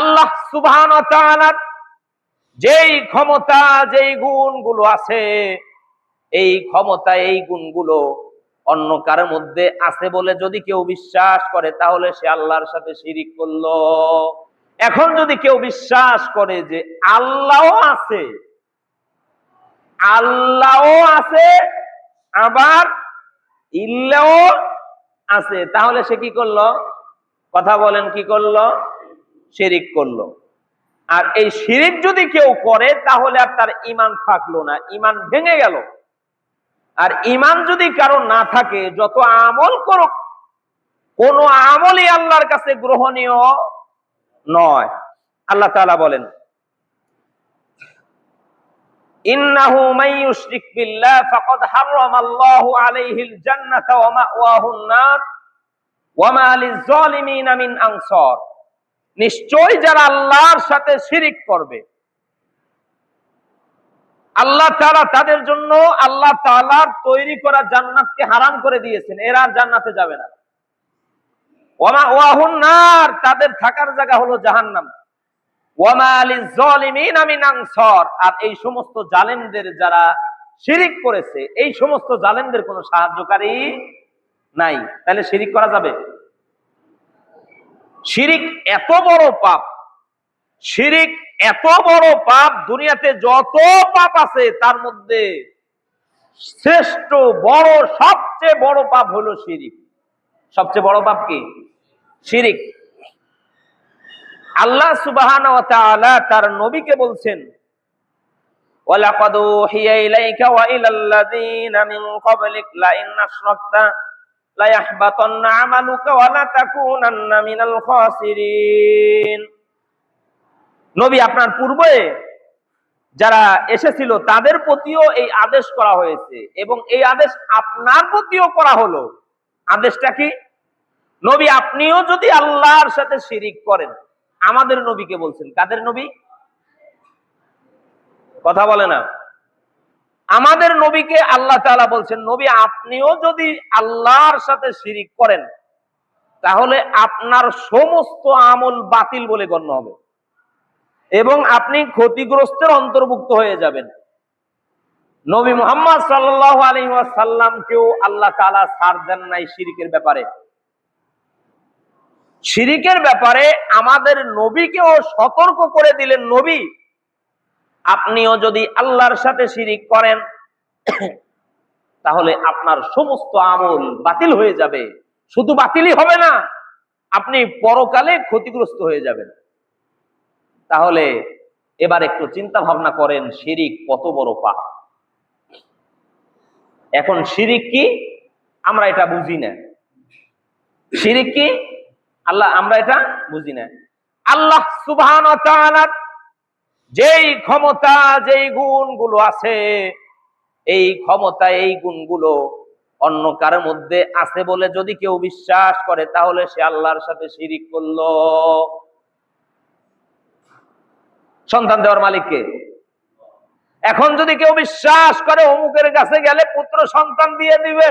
আল্লাহ সুবহান যেই ক্ষমতা, যেই গুণগুলো আছে, এই ক্ষমতা, এই গুণগুলো অন্য কারোর মধ্যে আছে বলে যদি কেউ বিশ্বাস করে, তাহলে সে আল্লাহর সাথে শিরিক করল। এখন যদি কেউ বিশ্বাস করে যে আল্লাহও আছে আল্লাহও আছে, আবার ইল্লাও আছে, তাহলে সে কি করল? কথা বলেন, কি করল? শিরিক করল। আর এই শিরিক যদি কেউ করে, তাহলে আর তার ইমান থাকল না ইমান ভেঙে গেল। আর ইমান যদি কারও না থাকে, যত আমল করুক, কোন আমলই আল্লাহর কাছে গ্রহণীয় নয়। আল্লাহ তাআলা বলেন আনসার। নিশ্চয় যারা আল্লাহর সাথে শিরিক করবে। আল্লাহ তাআলা তাদের জন্য আল্লাহ তাআলার তৈরি করা জান্নাতকে হারাম করে দিয়েছেন, এরা জান্নাতে যাবে না। ওমা ওয়াহুন তাদের থাকার জায়গা হলো জাহান্নাম। আর এই সমস্ত জালেমদের যারা শিরিক করেছে, এই সমস্ত জালেমদের কোনো সাহায্যকারী নাই। তাহলে শিরিক করা যাবে? শিরিক এত বড় পাপ, শিরিক এত বড় পাপ, দুনিয়াতে যত পাপ আছে তার মধ্যে শ্রেষ্ঠ, বড়, সবচেয়ে বড় পাপ হলো শিরিক। সবচেয়ে বড় পাপ কি? শিরিক। আল্লাহ সুবাহান তার নবীকে বলছেন, ওয়ালাকাদ ওহিয়া ইলাইকা ওয়া ইলাল্লাযীনা মিন ক্বাবলিক লা ইন আশরাকতা নবী আপনার পূর্বে যারা এসেছিল, তাদের প্রতিও এই আদেশ করা হয়েছে এবং এই আদেশ আপনার প্রতিও করা হলো। আদেশটা কি? নবী আপনিও যদি আল্লাহর সাথে শিরিক করেন, আমাদের নবীকে বলছেন। কাদের নবী? কথা বলে না। আমাদের নবীকে আল্লাহ তাআলা বলছেন, নবী, আপনিও যদি আল্লাহর সাথে শিরিক করেন, তাহলে আপনার সমস্ত আমল বাতিল বলে গণ্য হবে এবং আপনি ক্ষতিগ্রস্তের অন্তর্ভুক্ত হয়ে যাবেন। নবী মোহাম্মদ সাল্লাহ সাল্লামকেও আল্লাহ তাআলা সার দেন নাই শিরিকের ব্যাপারে। শিরিকের ব্যাপারে আমাদের নবীকেও সতর্ক করে দিলেন নবী। আপনিও যদি আল্লাহর সাথে শিরিক করেন, তাহলে আপনার সমস্ত আমল বাতিল হয়ে যাবে। শুধু বাতিলই হবে না, আপনি পরকালে ক্ষতিগ্রস্ত হয়ে যাবেন। তাহলে এবার একটু চিন্তা ভাবনা করেন, শিরিক কত বড় পাপ। এখন শিরিক কি? আমরা এটা বুঝি না। শিরিক কি? আল্লাহ, আমরা এটা বুঝি না। আল্লাহ সুবহান যেই ক্ষমতা, যেই গুণগুলো আছে, এই ক্ষমতা, এই গুণগুলো অন্য কার মধ্যে আছে বলে যদি কেউ বিশ্বাস করে, তাহলে সে আল্লাহর সাথে শিরিক করল। সন্তান দেওয়ার মালিককে। এখন যদি কেউ বিশ্বাস করে, অমুকের কাছে গেলে পুত্র সন্তান দিয়ে দিবে,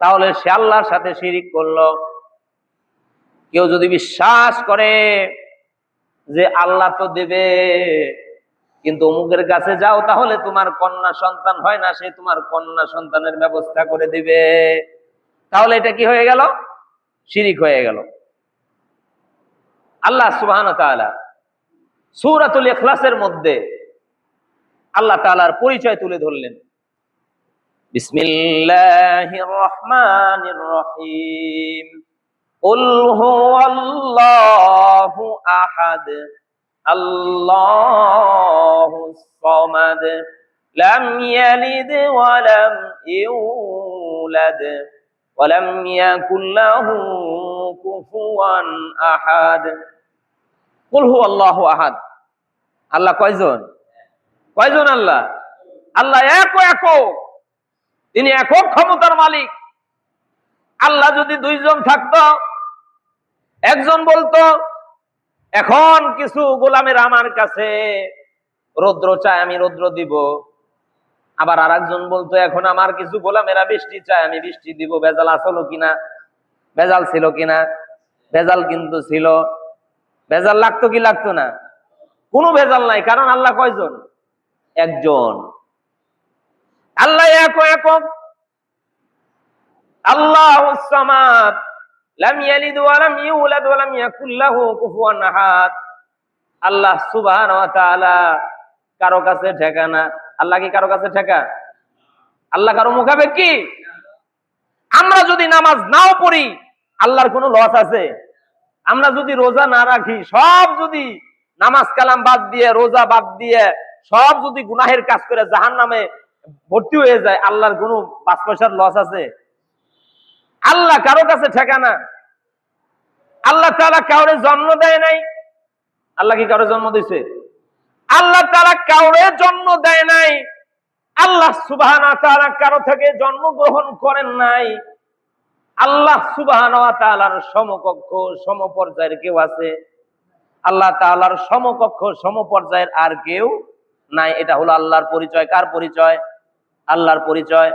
তাহলে সে আল্লাহর সাথে শিরিক করল। কেউ যদি বিশ্বাস করে যে আল্লাহ তো দেবে। কিন্তু অমুকের কাছে যাও তাহলে তোমার কন্যা সন্তান হয় না, সে তোমার কন্যা সন্তানের ব্যবস্থা করে দিবে। তাহলে এটা কি হয়ে গেল? শিরিক হয়ে গেল। আল্লাহ সুবাহান সুরাতুল এখলাসের মধ্যে আল্লাহ তালার পরিচয় তুলে ধরলেন। বিসমিল্লাহ রহমান রহিম। উল أحد الله الصمد لم يلد ولم يولد ولم يكن له كفوا أحد قل هو الله أحد আল্লাহ কয়জন কয়জন আল্লাহ আল্লাহ এক একক তিনি একক ক্ষমতার মালিক আল্লাহ যদি দুইজন থাকতো একজন বলতো এখন কিছু গোলামের আমার কাছে রৌদ্র চায়, আমি রৌদ্র দিব। আবার আর একজন বলতো, এখন আমার কিছু গোলামেরা বৃষ্টি চায়, আমি বৃষ্টি দিব। বেজাল আসলো কিনা? বেজাল ছিল কিনা? ভেজাল কিন্তু ছিল। ভেজাল লাগতো কি লাগতো না? কোনো ভেজাল নাই, কারণ আল্লাহ কয়জন? একজন। আল্লাহ এক একক। আল্লাহ লাম ওয়া লাম ইউলাদ ওয়া লাম ইয়াকুল লাহু কুফুয়ান আহাদ। আল্লাহ সুবহানাহু ওয়া তাআলা কারও কাছে আল্লাহ কি কারও কাছে আল্লাহ কারও আমরা যদি নামাজ নাও পড়ি, আল্লাহর কোনো লস আছে? আমরা যদি রোজা না রাখি, সব যদি নামাজ কালাম বাদ দিয়ে, রোজা বাদ দিয়ে, সব যদি গুনাহের কাজ করে জাহান নামে ভর্তি হয়ে যায়, আল্লাহর কোনো পাঁচ পয়সার লস আছে? আল্লাহ কারও কাছে ঠেকানা। আল্লাহ তারা কাউরে জন্ম দেয় নাই। আল্লাহ কি কারও জন্ম দিছে? আল্লাহ তারা কাউরে জন্ম দেয় নাই। আল্লাহ সুবাহ কারও থেকে জন্মগ্রহণ করেন নাই। আল্লাহ সুবাহ সমকক্ষ সমপর্যায়ের কেউ আছে? আল্লাহ তাআলার সমকক্ষ সমপর্যায়ের আর কেউ নাই। এটা হলো আল্লাহর পরিচয়। কার পরিচয়? আল্লাহর পরিচয়।